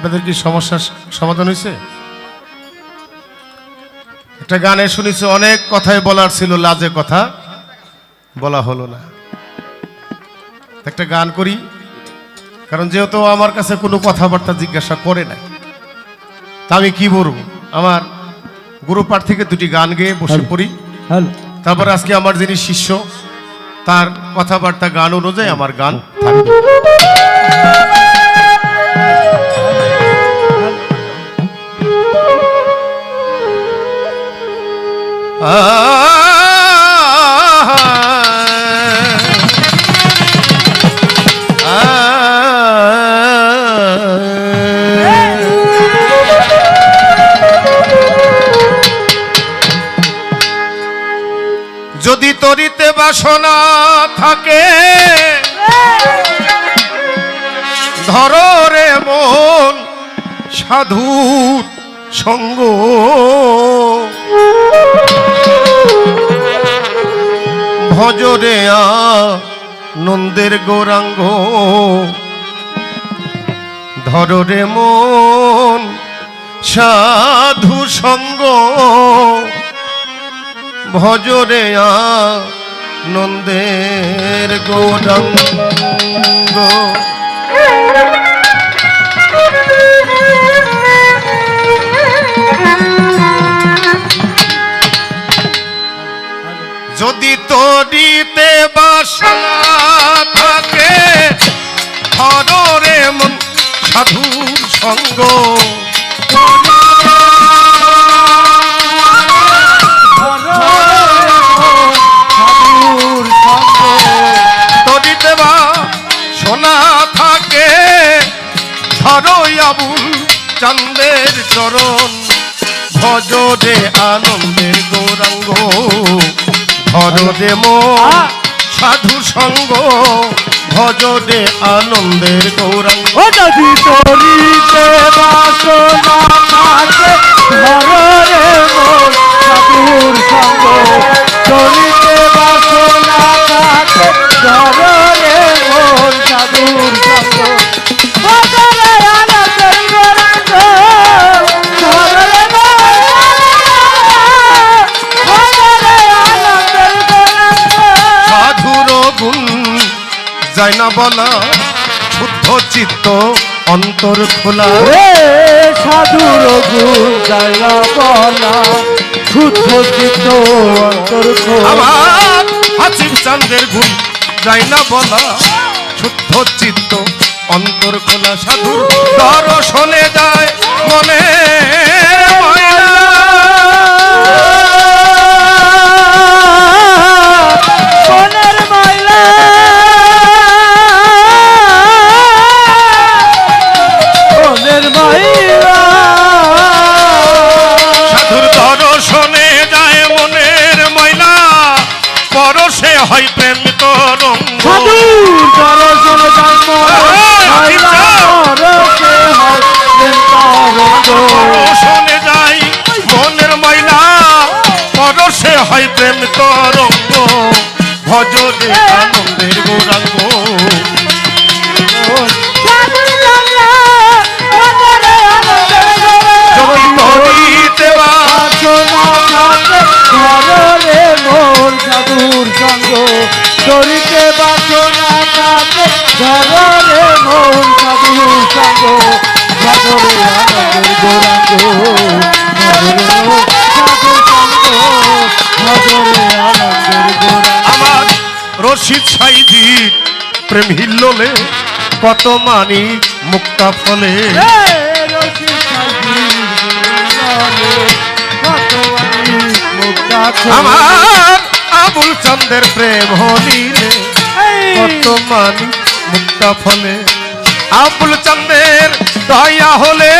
আপনাদের কি সমস্যার সমাধান হয়েছে? একটা গানে শুনেছি অনেক কথাই বলার ছিল লাজে কথা। বলা হলো না। একটা গান করি কারণ যেহেতু আমার কাছে কোনো কথাবার্তা জিজ্ঞাসা করে নাই তা আমি কি বলব? আমার গুরুপাঠ থেকে দুটি গান গেয়ে বসে পড়ি। তারপর আজকে আমার যিনি শিষ্য তার কথাবার্তা গান অনুযায়ী আমার গান থাকবে। যদি তরিতে বাসনা থাকে ধরো রে মন সাধুর সঙ্গ। ভজরে নন্দের গৌরাঙ্গ। ধরো মন সাধু সঙ্গ। ভজরে নন্দের গৌরাঙ্গ। তরিতে বাসনা থাকে। হরে মন সাধুর সঙ্গ। ধরো আবুল চন্দের চরণ। ভজরে আনন্দের গৌরাঙ্গ। ধরে মো সাধু সঙ্গ ভজরে আনন্দের গৌরাঙ্গ। যদি তরিতে বাসনা থাকে ধরে মোর যায় না বলা শুদ্ধ চিত্ত অন্তর খোলা রে সাধুর গুণ জায়গা বলা শুদ্ধ চিত্ত অন্তর খোলা। আমার হাসিম চান্দের গুণ যায় না বলা শুদ্ধ চিত্ত অন্তর খোলা সাধুর দর্শনে যায় মনে প্রেম তরঙ্গ ভজরে আনন্দের গৌরাঙ্গ। বা বাসনা থাকে ধরে মন সাধুর সঙ্গ সাগরে আনন্দের গৌরাঙ্গ। রশিদ সাইদি প্রেম হিল্লোলে কত মানি মুক্তা ফলে। আমার আবুল চন্দের প্রেম হলিলে কত মানি মুক্তা ফলে। আবুল চন্দের দয়া হলে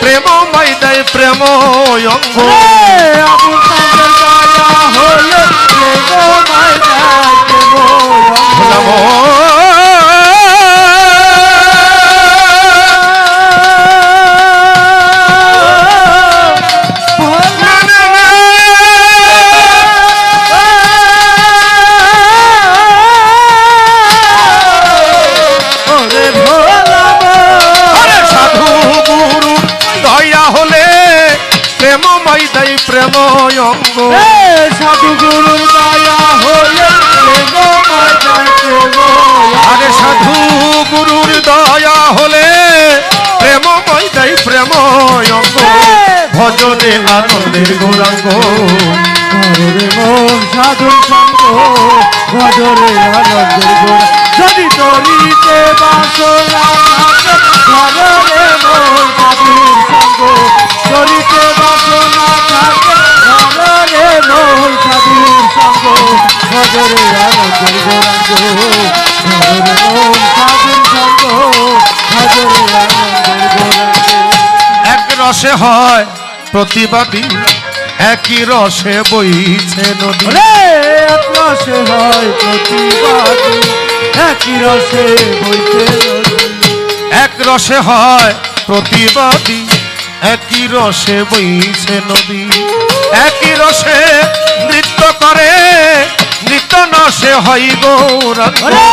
প্রেম মাইদায় প্রেম অঙ্গ। ওরে ভোলা আরে সাধু প্রেম অঙ্গ এ সাধু গুরুর দয়া হলে প্রেমময় যায় প্রেমময় আরে সাধু গুরুর দয়া হলে প্রেমময় দেয় প্রেম অঙ্গ ভজনে আনন্দের গৌরাঙ্গ। সাধুর সঙ্গ ভজরে আনন্দের গোড়া যদি তরিতে বাসনা রসে হয় প্রতিবাদী একই রসে বইছে নদী। এক রসে হয় প্রতিবাদী একই রসে নদী। এক রসে হয় প্রতিবাদী একই রসে বইছে নদী। একই রসে নৃত্য করে নৃত্য নসে হয় ওরে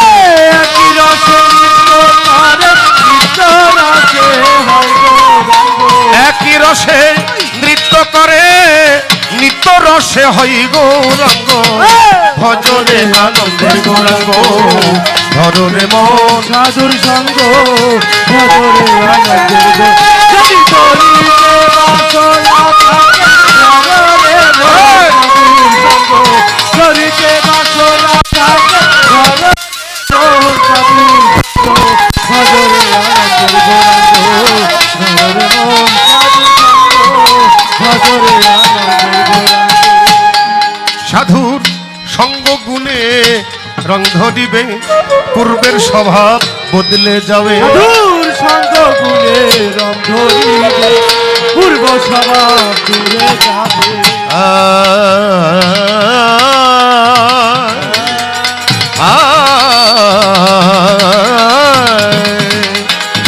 একই রসে একই রসে নৃত্য করে, নিত্য রসে হই গৌরাঙ্গ। ভজনে আনন্দের গৌরাঙ্গ, ধরনে মন সাধুর সঙ্গ ভজরে আনন্দের গুণে রং ধরিবে পূর্বের স্বভাব বদলে যাবে দূর সঙ্গ গুলে রং ধরিবে পূর্ব স্বভাব দূরে যাবে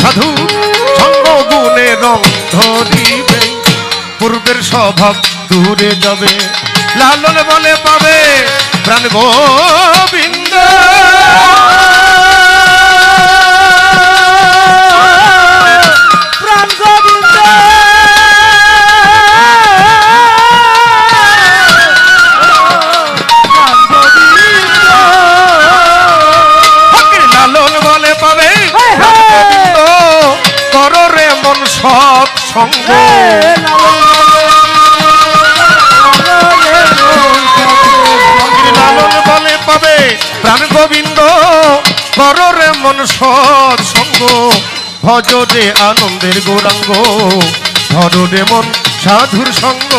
সাধু সঙ্গ গুণে রং ধরিবে পূর্বের স্বভাব দূরে যাবে লালন বলে পাবে প্রাণ গোবিন্দ। প্রাণ গোবিন্দ। প্রাণ গোবিন্দ কর রে মন সৎ সঙ্গ ভজ রে আনন্দের গৌরাঙ্গ ধর মন সাধুর সঙ্গ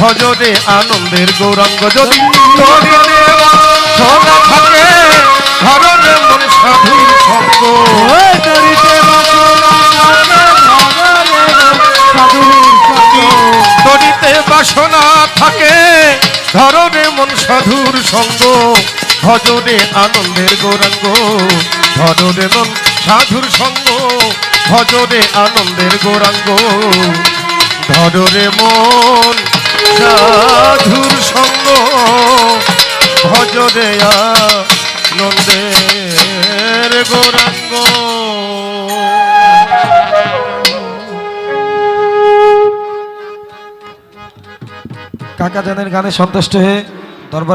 ভজ রে আনন্দের গৌরাঙ্গ। যদি থাকে ধর মন সাধুর সঙ্গ। তরিতে বাসনা থাকে ধরনে মন সাধুর সঙ্গ। ভজনে আনন্দের গৌরাঙ্গ মন সাধুর সঙ্গ, ভজনে আনন্দের গৌরাঙ্গ ধরনে মন সাধুর সঙ্গ, ভজনে আনন্দের গৌরাঙ্গ। কাকা জানের গানে সন্তুষ্ট হয়ে দরবারে